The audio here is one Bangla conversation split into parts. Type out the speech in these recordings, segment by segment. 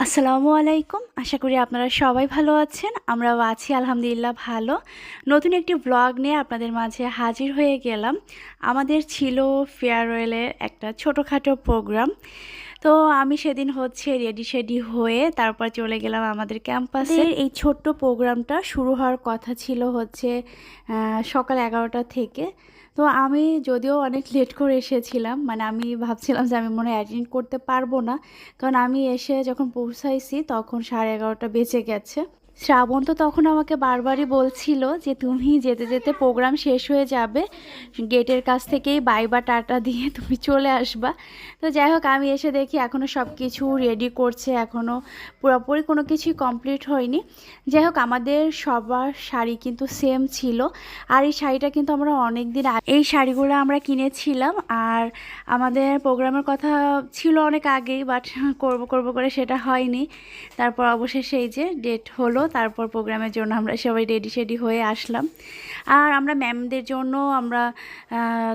আসসালামু আলাইকুম। আশা করি আপনারা সবাই ভালো আছেন, আমরাও আছি আলহামদুলিল্লাহ ভালো। নতুন একটি ব্লগ নিয়ে আপনাদের মাঝে হাজির হয়ে গেলাম। আমাদের ছিল ফেয়ারওয়েলের একটা ছোটোখাটো প্রোগ্রাম তো আমি সেদিন হচ্ছে রেডি শেডি হয়ে তারপর চলে গেলাম আমাদের ক্যাম্পাসে এই ছোট্ট প্রোগ্রামটা শুরু হওয়ার কথা ছিল হচ্ছে সকাল এগারোটা থেকে। তো আমি যদিও অনেক লেট করে এসেছিলাম মানে আমি ভাবছিলাম যে আমি মনে হয় অ্যাটেন্ড করতে পারব না। কারণ আমি এসে যখন পৌঁছাইছি তখন সাড়ে এগারোটা বেঁচে গেছে। শ্রাবণ তো তখন আমাকে বারবারই বলছিল যে তুমি যেতে যেতে প্রোগ্রাম শেষ হয়ে যাবে, গেটের কাছ থেকেই বাই বা টাটা দিয়ে তুমি চলে আসবা। তো যাই হোক, আমি এসে দেখি এখনও সব কিছু রেডি করছে এখনও পুরোপুরি কোনো কিছুই কমপ্লিট হয়নি। যাই হোক, আমাদের সবার শাড়ি কিন্তু সেম ছিল। আর এই শাড়িটা কিন্তু আমরা অনেক দিন এই শাড়িগুলো আমরা কিনেছিলাম। আর আমাদের প্রোগ্রামের কথা ছিল অনেক আগেই বাট করব করব করে সেটা হয়নি। তারপর অবশেষে এই যে ডেট হলো তারপর প্রোগ্রামের জন্য আমরা সবাই রেডি শেডি হয়ে আসলাম। আর আমরা ম্যামদের জন্য আমরা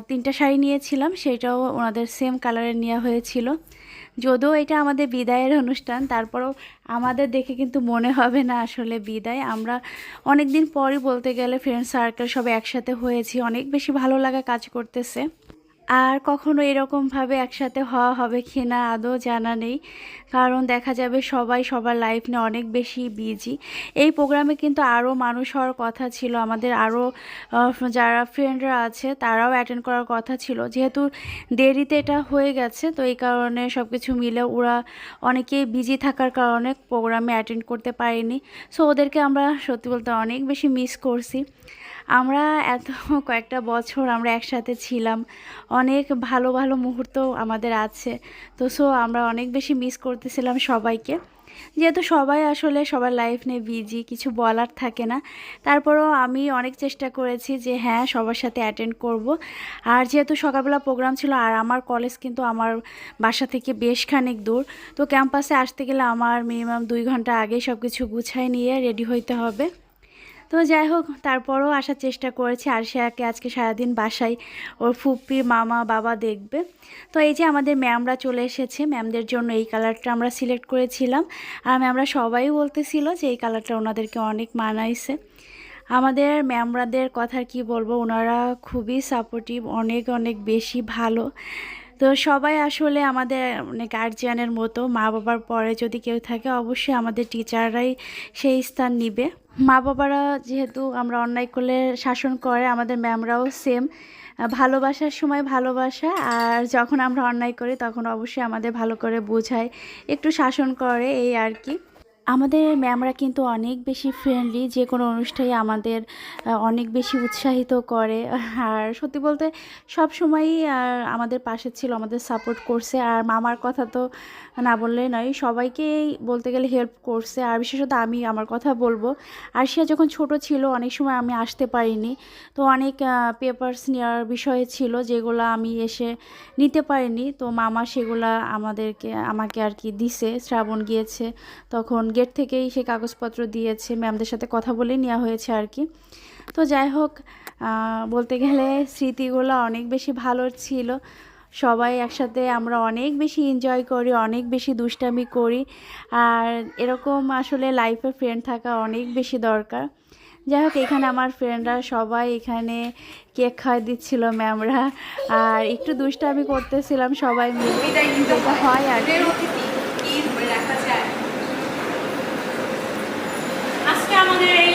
তিনটা শাড়ি নিয়েছিলাম, সেটাও ওনাদের সেম কালারের নেওয়া হয়েছিল। যদিও এটা আমাদের বিদায়ের অনুষ্ঠান, তারপরেও আমাদের দেখে কিন্তু মনে হবে না আসলে বিদায়। আমরা অনেক দিন পরই বলতে গেলে ফ্রেন্ড সার্কেল সব একসাথে হয়েছি, অনেক বেশি ভালো লাগা কাজ করতেছে। আর কখনো এরকমভাবে একসাথে হওয়া হবে কি না আদৌ জানা নেই। কারণ দেখা যাবে সবাই সবার লাইফ নিয়ে অনেক বেশি বিজি এই প্রোগ্রামে কিন্তু আরও মানুষ হওয়ার কথা ছিল। আমাদের আরও যারা ফ্রেন্ডরা আছে, তারাও অ্যাটেন্ড করার কথা ছিল। যেহেতু দেরিতে এটা হয়ে গেছে, তো এই কারণে সব কিছু মিলে ওরা অনেকেই বিজি থাকার কারণে প্রোগ্রামে অ্যাটেন্ড করতে পারেনি। সো ওদেরকে আমরা সত্যি বলতে অনেক বেশি মিস করছি। আমরা এত কয়েকটা বছর আমরা একসাথে ছিলাম। অনেক ভালো ভালো মুহূর্ত আমাদের আছে। তো সো আমরা অনেক বেশি মিস করতেছিলাম সবাইকে। যেহেতু সবাই আসলে সবার লাইফ নিয়ে বিজি কিছু বলার থাকে না। তারপরেও আমি অনেক চেষ্টা করেছি যে হ্যাঁ সবার সাথে অ্যাটেন্ড করব। আর যেহেতু সকালবেলা প্রোগ্রাম ছিল, আর আমার কলেজ কিন্তু আমার বাসা থেকে বেশ খানিক দূর, তো ক্যাম্পাসে আসতে গেলে আমার মিনিমাম দুই ঘণ্টা আগে সব কিছু গুছাই নিয়ে রেডি হইতে হবে। তো যাই হোক, তারপরও আসার চেষ্টা করেছি। একে আজকে সারাদিন বাসায় ওর ফুপি, মামা, বাবা দেখবে। তো এই যে আমাদের ম্যামরা চলে এসেছে, ম্যামদের জন্য এই কালারটা আমরা সিলেক্ট করেছিলাম। আর ম্যামরা সবাই বলতেছিল যে এই কালারটা ওনাদেরকে অনেক মানাইছে। আমাদের ম্যামরাদের কথা কি বলব, ওনারা খুবই সাপোর্টিভ অনেক অনেক বেশি ভালো। তো সবাই আসলে আমাদের মানে গার্জিয়ানের মতো মা বাবার পরে যদি কেউ থাকে, অবশ্যই আমাদের টিচাররাই সেই স্থান নিবে। মা বাবারা যেহেতু আমরা অন্যায় করলে শাসন করে, আমাদের ম্যামরাও সেম ভালোবাসার সময় ভালোবাসা, আর যখন আমরা অন্যায় করি, তখন অবশ্যই আমাদের ভালো করে বোঝায়, একটু শাসন করে, এই আর কি। আমাদের ম্যামরা কিন্তু অনেক বেশি ফ্রেন্ডলি যে কোনো অনুষ্ঠানে আমাদের অনেক বেশি উৎসাহিত করে। আর সত্যি বলতে সব সময়ই আমাদের পাশে ছিল, আমাদের সাপোর্ট করছে। আর মামার কথা তো না বললে নয় সবাইকেই বলতে গেলে হেল্প করছে। আর বিশেষত আমি আমার কথা বলব। আর সে যখন ছোট ছিল, অনেক সময় আমি আসতে পারিনি। তো অনেক পেপার্স নেওয়ার বিষয় ছিল, যেগুলো আমি এসে নিতে পারিনি। তো মামা সেগুলা আমাদেরকে, আমাকে আর কি দিছে। শ্রাবণ গিয়েছে, তখন গেট থেকেই সে কাগজপত্র দিয়েছে, ম্যামদের সাথে কথা বলে নেওয়া হয়েছে আর কি। তো যাই হোক বলতে গেলে স্মৃতিগুলো অনেক বেশি ভালো ছিল। সবাই একসাথে আমরা অনেক বেশি এনজয় করি, অনেক বেশি দুষ্টামি করি। আর এরকম আসলে লাইফে ফ্রেন্ড থাকা অনেক বেশি দরকার। যাই হোক, এখানে আমার ফ্রেন্ডরা সবাই এখানে কেক খাওয়া দিচ্ছিল ম্যামরা। আর একটু দুষ্টামি করতেছিলাম সবাই মিলে। হয় আর কি আজকে আমাদের এই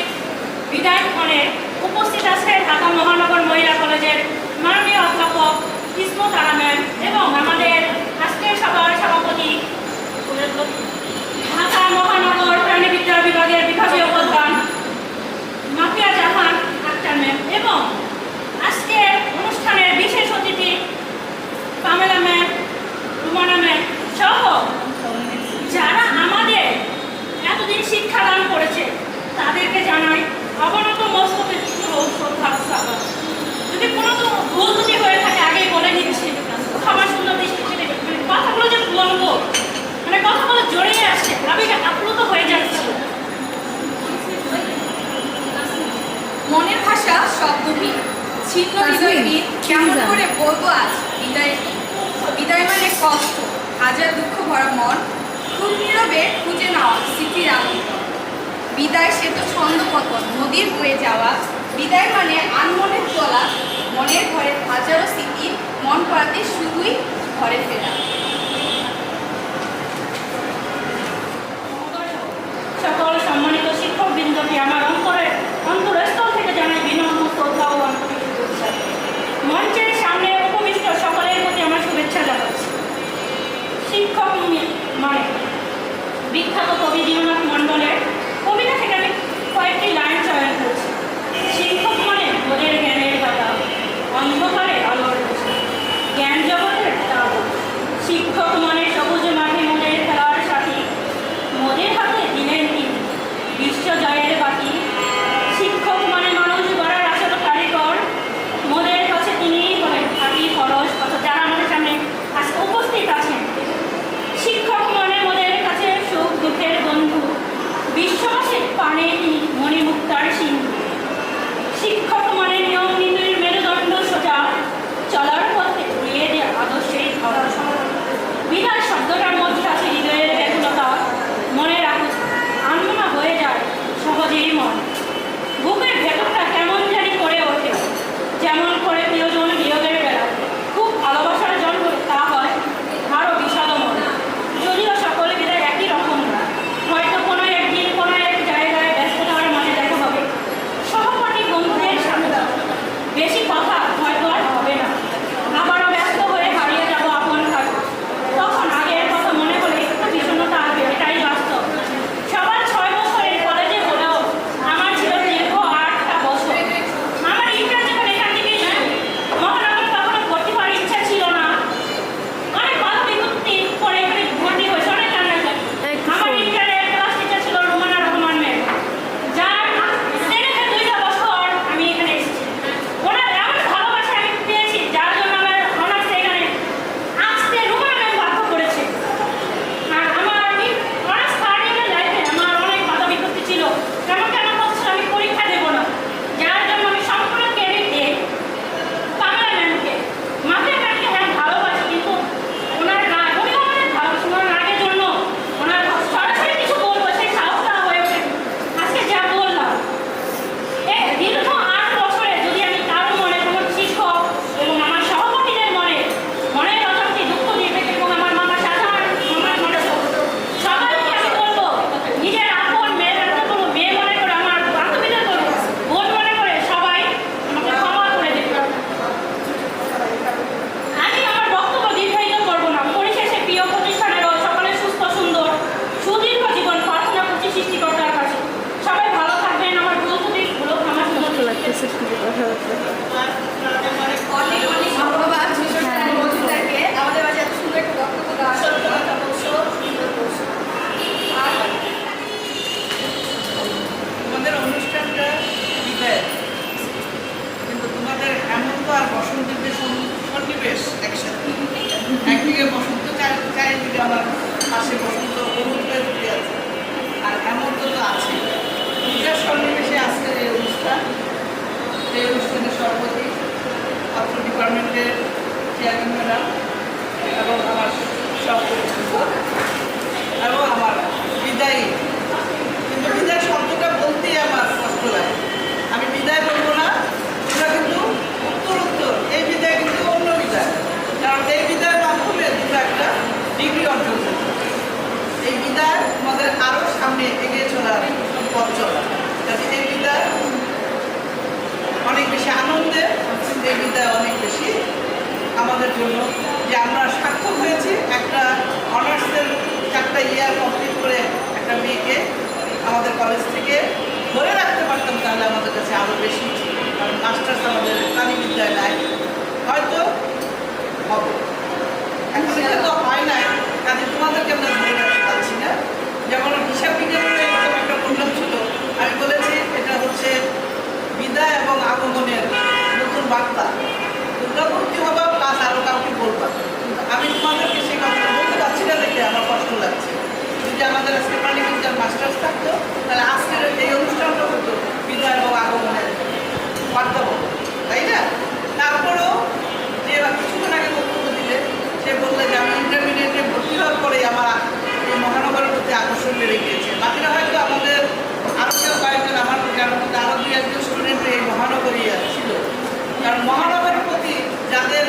বিদায় উপস্থিত আছে ঢাকা মহানগর মহিলা কলেজের মাননীয় অধ্যাপক ইসমত আরা এবং আমাদের আজকের সভার সভাপতি ঢাকা মহানগর প্রাণীবিদ্যা বিভাগের বিভাগীয় প্রধান মাফিয়া জাহান আক্তার ম্যাম এবং আজকের অনুষ্ঠানের বিদায় সে তো ছন্দপতন নদীর হয়ে যাওয়া। বিদায় মানে আনমনের চলা মনের ঘরে হাজারো স্মৃতি, মন পাতে শুধুই ঘরে ফেরা। সকল সম্মানিত শিক্ষক বৃন্দকে আমার অন্তরে, অন্তরস্থল থেকে জানাই বিনম্র শ্রদ্ধা ও আন্তরিক মঞ্চের সামনে উপবিষ্ট সকলের প্রতি আমার শুভেচ্ছা জানাচ্ছি। শিক্ষক মানে বিখ্যাত কবি জীবনাথ মণ্ডলের কয়েকটি লাইন চয়ন করছি। শিক্ষক মনে বোধের জ্ঞানের কথা অন্ধকার শিক্ষা তো হয় নাই। কাজে তোমাদেরকে আমরা ধরে রাখতে পারছি না। যেমন হিসাব বিজ্ঞানের একটা প্রোগ্রাম ছিল। আমি বলেছি, এটা হচ্ছে বিদায় এবং আগমনের নতুন বার্তা। তোমরা ভর্তি হবা প্লাস আরও কাউকে আমি তোমাদেরকে সেই কথাটা বলতে পারছি না দেখে আমার কষ্ট লাগছে। যদি আমাদের আজকে পানি কিন্তু মাস্টার্স থাকতো, তাহলে আজকের এই অনুষ্ঠানটা হতো বিদায় এবং আগমনের বার্তা তাই না? তারপরেও যে আপনি বললে যে আমি ইন্টারমিডিয়েটে ভর্তি হওয়ার পরে আমার এই মহানগরের প্রতি আকর্ষণ বেড়ে গিয়েছে। বাকিরা হয়তো আমাদের আরও কেউ কয়েকজন আমার জানার মধ্যে আরও দুই একজন স্টুডেন্ট এই মহানগরী ছিল। কারণ মহানগরের প্রতি যাদের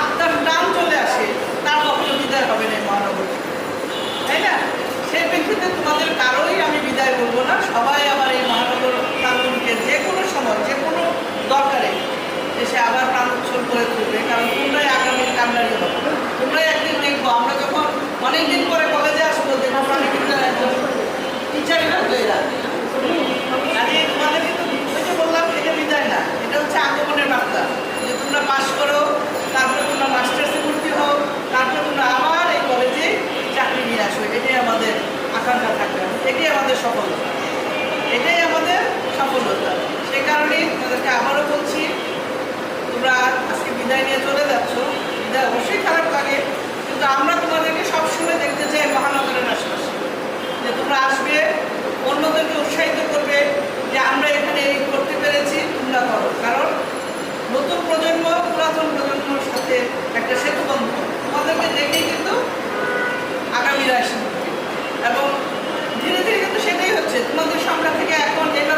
আত্মার টান চলে আসে, তার কখনো বিদায় হবে না এই মহানগরী। তাই না? সেই ব্যক্তিতে তোমাদের কারোই আমি বিদায় বলব না। সবাই আমার এই মহানগর প্রাঙ্গনকে যে কোনো সময়, যে কোনো দরকারে এসে আবার প্রাণ উৎসব করে তুলবে। কারণ তোমরাই আগামী কান্ডারি হবে তোমরাই একদিন দেখব। আমরা যখন অনেকদিন পরে কলেজে আসব, দেখব টিচারই এরা কাজে তোমাদের কিন্তু বললাম, এটা বিদায় না। এটা হচ্ছে আগমনের বার্তা। যে তোমরা করো, তারপরে তোমরা মাস্টার্সে ভর্তি হও, তারপরে তোমরা এই কলেজে চাকরি নিয়ে আসো। এটাই আমাদের আকাঙ্ক্ষা থাকবে। এটাই আমাদের সফলতা। এটাই আমাদের সফলতা। সেই কারণেই তোমাদেরকে আবারও বলছি, তোমরা আজকে বিদায় নিয়ে চলে যাচ্ছ। বিদায় অবশ্যই খারাপ লাগে। কিন্তু আমরা তোমাদেরকে সবসময় দেখতে চাই মহানগরের আশেপাশে। যে তোমরা আসবে, অন্যদেরকে উৎসাহিত করবে যে আমরা এখানে এই করতে পেরেছি, তোমরা করো। কারণ নতুন প্রজন্ম, পুরাতন প্রজন্মের সাথে একটা সেতু বন্ধন তোমাদেরকে দেখেই কিন্তু আগামীরা এসে এবং ধীরে ধীরে কিন্তু সেটাই হচ্ছে। তোমাদের সংখ্যা থেকে এখন এবার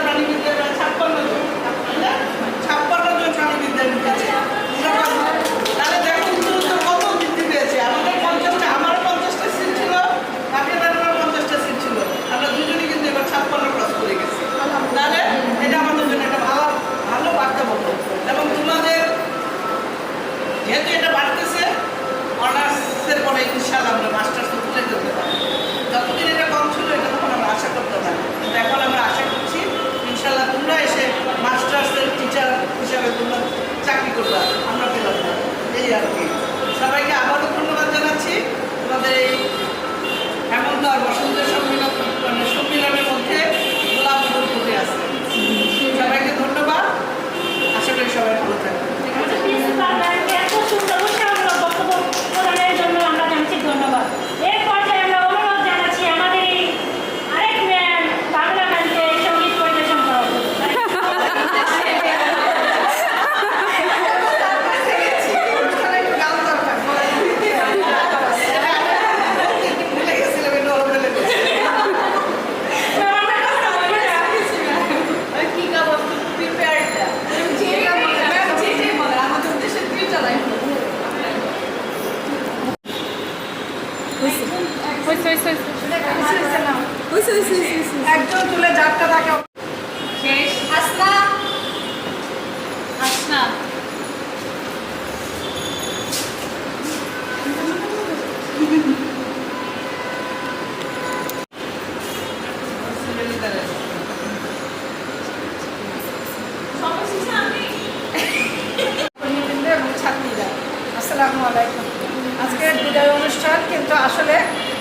অনুষ্ঠান, কিন্তু আসলে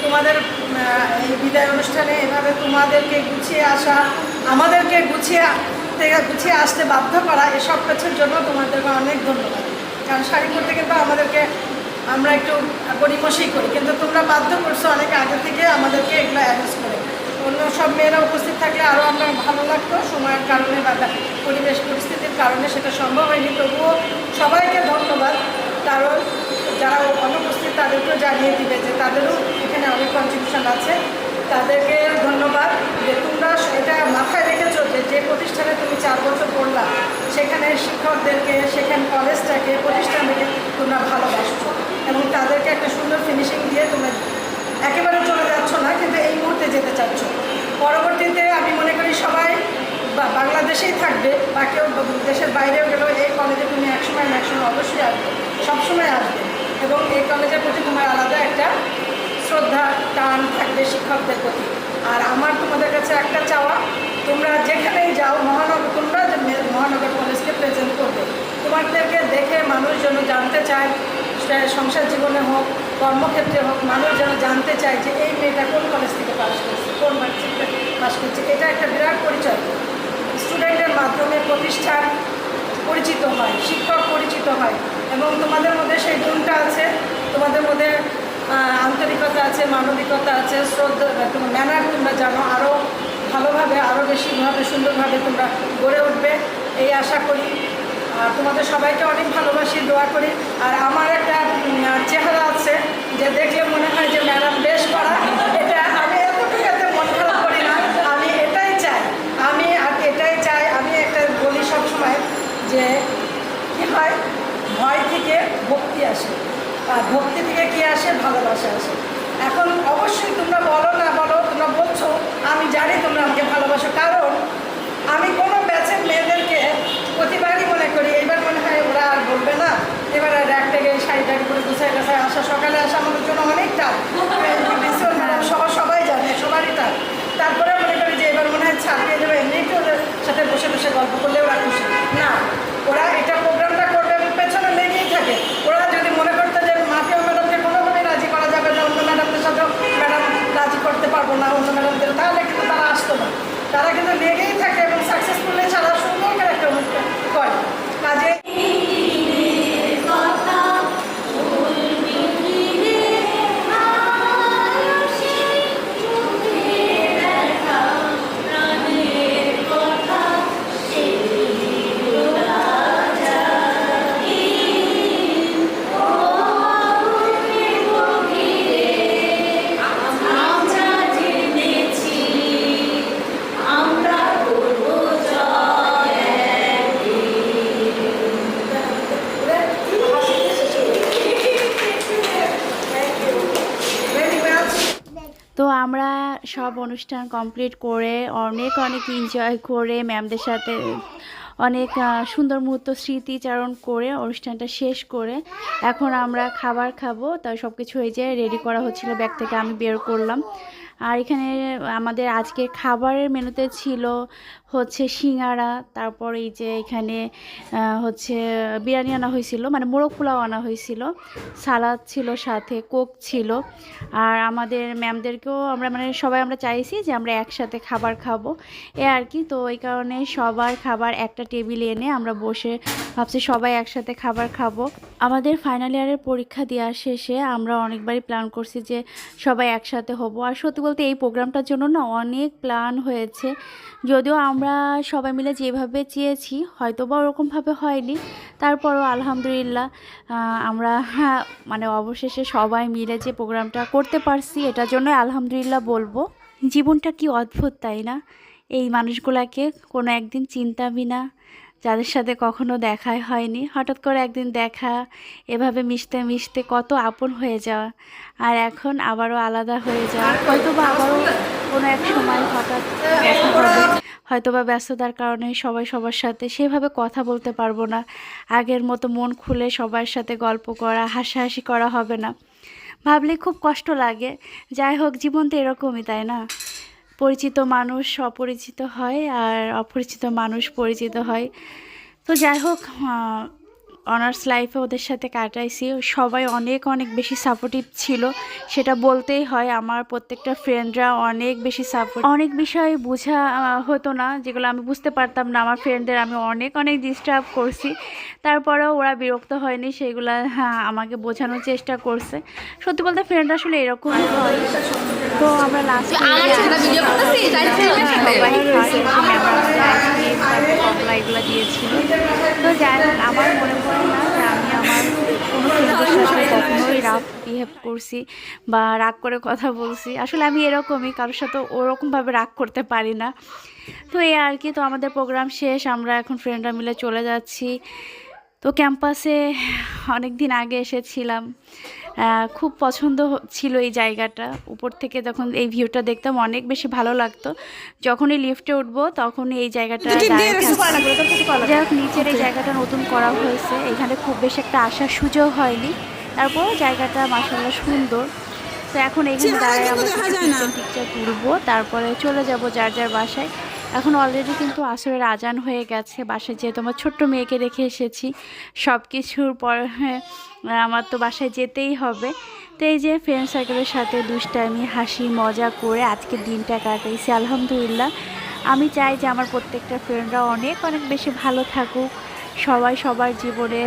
তোমাদের এই বিদায় অনুষ্ঠানে এভাবে তোমাদেরকে গুছিয়ে আসা, আমাদেরকে গুছিয়ে গুছিয়ে আসতে বাধ্য করা, এসব কিছুর জন্য তোমাদেরকে অনেক ধন্যবাদ। কারণ শাড়ি পরতে কিন্তু আমাদেরকে, আমরা একটু গরিমসেই করি, কিন্তু তোমরা বাধ্য করছ অনেক আগে থেকে আমাদেরকে এগুলো অ্যারেঞ্জ করে। অন্য সব মেয়েরা উপস্থিত থাকলে আরও আমরা ভালো লাগতো, সময়ের কারণে বা পরিবেশ, পরিস্থিতির কারণে সেটা সম্ভব হয়নি। তবুও সবাইকে ধন্যবাদ, কারণ যারা অনুপস্থিত তাদেরকেও জানিয়ে দিবে যে তাদেরও এখানে অনেক কন্ট্রিবিউশন আছে। তাদেরকে ধন্যবাদ। যে তোমরা এটা মাথায় রেখেছো যে যে প্রতিষ্ঠানে তুমি চার বছর পড়লা, সেখানে শিক্ষকদেরকে, সেখানে কলেজটাকে প্রতিষ্ঠানকে তোমরা ভালোবাসছো এবং তাদেরকে একটা সুন্দর ফিনিশিং দিয়ে তোমরা একেবারে চলে যাচ্ছ না, কিন্তু এই মুহূর্তে যেতে চাচ্ছ। পরবর্তীতে আমি মনে করি সবাই বাংলাদেশেই থাকবে, বা কেউ দেশের বাইরেও গেলেও এই কলেজে তুমি একসময় একসময় অবশ্যই আসবে, সবসময় আসবে। এবং এই কলেজের প্রতি তোমার আলাদা একটা শ্রদ্ধা, টান থাকবে শিক্ষকদের প্রতি। আর আমার তোমাদের কাছে একটা চাওয়া, তোমরা যেখানেই যাও মহানগর তোমরা মহানগর কলেজকে প্রেজেন্ট করবে। তোমাদেরকে দেখে মানুষ যেন জানতে চায় সংসার জীবনে হোক, কর্মক্ষেত্রে হোক, মানুষ যেন জানতে চায় যে এই মেয়েটা কোন কলেজ থেকে পাশ করছে, কোন মার্কশিট পাশ করছে। এটা একটা বিরাট পরিচয়। স্টুডেন্টের মাধ্যমে প্রতিষ্ঠান পরিচিত হয়, শিক্ষক পরিচিত হয়। এবং তোমাদের মধ্যে সেই গুণটা আছে, তোমাদের মধ্যে আন্তরিকতা আছে, মানবিকতা আছে, শ্রদ্ধা ম্যানার তোমরা জানো আরও ভালোভাবে আরও বেশিভাবে, সুন্দরভাবে তোমরা গড়ে উঠবে। এই আশা করি আর তোমাদের সবাইকে অনেক ভালোবাসি, দোয়া করি। আর আমার একটা চেহারা আছে যে দেখলে মনে হয় যে ম্যাডাম বেশ করা এটা আমি এতটুকুতে মন খারাপ করি না। আমি এটাই চাই, আমি আর এটাই চাই, আমি একটা বলি সবসময় যে কি হয় ভয় থেকে ভক্তি আসে। আর ভক্তি থেকে কি আসে? ভালোবাসা আসে। এখন অবশ্যই তোমরা বলো না বলো তোমরা বলছো আমি জানি তোমরা আমাকে ভালোবাসো। কারণ আমি কোনো ব্যাচের মেয়েদেরকে প্রতিবারই মনে করি এবার মনে হয় ওরা আর বলবে না। এবার আর এক গিয়ে শাড়ি টাড়ি করে গুছাই গাছায় আসা সকালে আসা আমাদের জন্য অনেকটা। সবার সবাই জানে সবারই টান তারপরে মনে করি যে এবার মনে হয় ছাড়িয়ে দেবে। এমনি ওদের সাথে বসে বসে গল্প করলে ওরা খুশি। না ওরা এটা প্রোগ্রাম সব অনুষ্ঠান কমপ্লিট করে অনেক অনেক এনজয় করে ম্যামদের সাথে, অনেক সুন্দর মুহূর্ত স্মৃতিচারণ করে অনুষ্ঠানটা শেষ করে এখন আমরা খাবার খাব। তাই সব কিছু হয়ে যায় রেডি করা হচ্ছিল ব্যাগ থেকে আমি বের করলাম। আর এখানে আমাদের আজকে খাবারের মেনুতে ছিল হচ্ছে সিঙ্গারা, তারপর এই যে এখানে হচ্ছে বিরিয়ানি আনা হয়েছিল মানে মোরগ পোলাও আনা হয়েছিল, সালাদ ছিল সাথে, কোক ছিল। আর আমাদের ম্যামদেরকেও আমরা মানে সবাই আমরা চাইছি যে আমরা একসাথে খাবার খাব। এ আর কি, তো এই কারণে সবার খাবার একটা টেবিলে এনে আমরা বসে ভাবছি সবাই একসাথে খাবার খাব। আমাদের ফাইনাল ইয়ারের পরীক্ষা দেওয়ার শেষে আমরা অনেকবারই প্ল্যান করছি যে সবাই একসাথে হব। আর সত্যি বলতে এই প্রোগ্রামটার জন্য না অনেক প্ল্যান হয়েছে। যদিও আমরা সবাই মিলে যেভাবে চেয়েছি হয়তো বা ওরকমভাবে হয়নি। তারপরও আলহামদুলিল্লাহ আমরা মানে অবশেষে সবাই মিলে যে প্রোগ্রামটা করতে পারছি, এটার জন্য আলহামদুলিল্লাহ বলব। জীবনটা কি অদ্ভুত, তাই না? এই মানুষগুলাকে কোনো একদিন চিন্তাবি না। যাদের সাথে কখনো দেখাই হয়নি, হঠাৎ করে একদিন দেখা, এভাবে মিশতে মিশতে কত আপন হয়ে যাওয়া। আর এখন আবারও আলাদা হয়ে যাওয়া। হয়তো বা আবারও কোনো এক সময় হঠাৎ হবে। হয়তো বা ব্যস্ততার কারণে সবাই সবার সাথে সেভাবে কথা বলতে পারব না। আগের মতো মন খুলে সবার সাথে গল্প করা, হাসাহাসি করা হবে না। ভাবলে খুব কষ্ট লাগে। যাই হোক, জীবন তো এরকমই, তাই না? পরিচিত মানুষ অপরিচিত হয় আর অপরিচিত মানুষ পরিচিত হয়। তো যাই হোক অনার্স লাইফে ওদের সাথে কাটাইছি। সবাই অনেক অনেক বেশি সাপোর্টিভ ছিল। সেটা বলতেই হয়, আমার প্রত্যেকটা ফ্রেন্ডরা অনেক বেশি সাপোর্ট অনেক বিষয় বোঝা হতো না, যেগুলো আমি বুঝতে পারতাম না। আমার ফ্রেন্ডদের আমি অনেক অনেক ডিস্টার্ব করছি। তারপরেও ওরা বিরক্ত হয়নি, সেগুলো হ্যাঁ আমাকে বোঝানোর চেষ্টা করছে। সত্যি বলতে ফ্রেন্ড আসলে এরকমই হয়। তো আমরা লাস্ট সবাই কমলা এগুলো দিয়েছিল। তো যাই হোক আমার মনে পড়ে না যে আমি আমার কোনো ফ্রেন্ডের সাথে কখনোই রাগ বিহেভ করছি বা রাগ করে কথা বলছি। আসলে আমি এরকমই কারোর সাথে ওরকমভাবে রাগ করতে পারি না। তো এই আর কি তো আমাদের প্রোগ্রাম শেষ আমরা এখন ফ্রেন্ডরা মিলে চলে যাচ্ছি। তো ক্যাম্পাসে অনেক দিন আগে এসেছিলাম। খুব পছন্দ ছিল এই জায়গাটা। উপর থেকে যখন এই ভিউটা দেখতাম অনেক বেশি ভালো লাগতো। যখনই লিফটে উঠবো তখনই এই জায়গাটা। যাই হোক নিচের এই জায়গাটা নতুন করা হয়েছে। এখানে খুব বেশি একটা আসার সুযোগ হয়নি। তারপর জায়গাটা মাসাল্লাহ সুন্দর। তো এখন এখানে দাঁড়ায় আমরা পিকচার তুলবো। তারপরে চলে যাব যার যার বাসায়। এখন অলরেডি কিন্তু আসরের আজান হয়ে গেছে বাসায় যেহেতু আমার ছোট্ট মেয়েকে রেখে এসেছি। সব কিছুর পর হ্যাঁ, আমার তো বাসায় যেতেই হবে। তো এই যে ফ্রেন্ড সার্কেলের সাথে দুষ্টামি হাসি মজা করে আজকে দিনটা কাটাইছি আলহামদুলিল্লাহ। আমি চাই যে আমার প্রত্যেকটা ফ্রেন্ডরা অনেক অনেক বেশি ভালো থাকুক। সবাই সবার জীবনে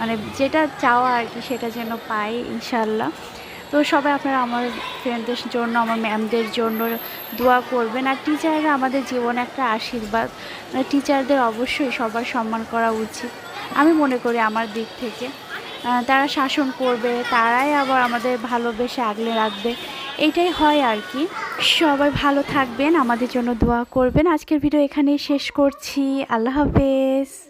মানে যেটা চাওয়া আর কি সেটা যেন পায় ইনশাল্লাহ তো সবাই আপনারা আমার ফ্রেন্ডদের জন্য, আমার ম্যামদের জন্য দোয়া করবেন। আর টিচাররা আমাদের জীবনে একটা আশীর্বাদ। মানে টিচারদের অবশ্যই সবার সম্মান করা উচিত। আমি মনে করি আমার দিক থেকে। তারা শাসন করবে, তারাই আবার আমাদের ভালোবেসে আগলে রাখবে। এটাই হয় আর কি। সবাই ভালো থাকবেন, আমাদের জন্য দোয়া করবেন। আজকের ভিডিও এখানেই শেষ করছি। আল্লাহ হাফেজ।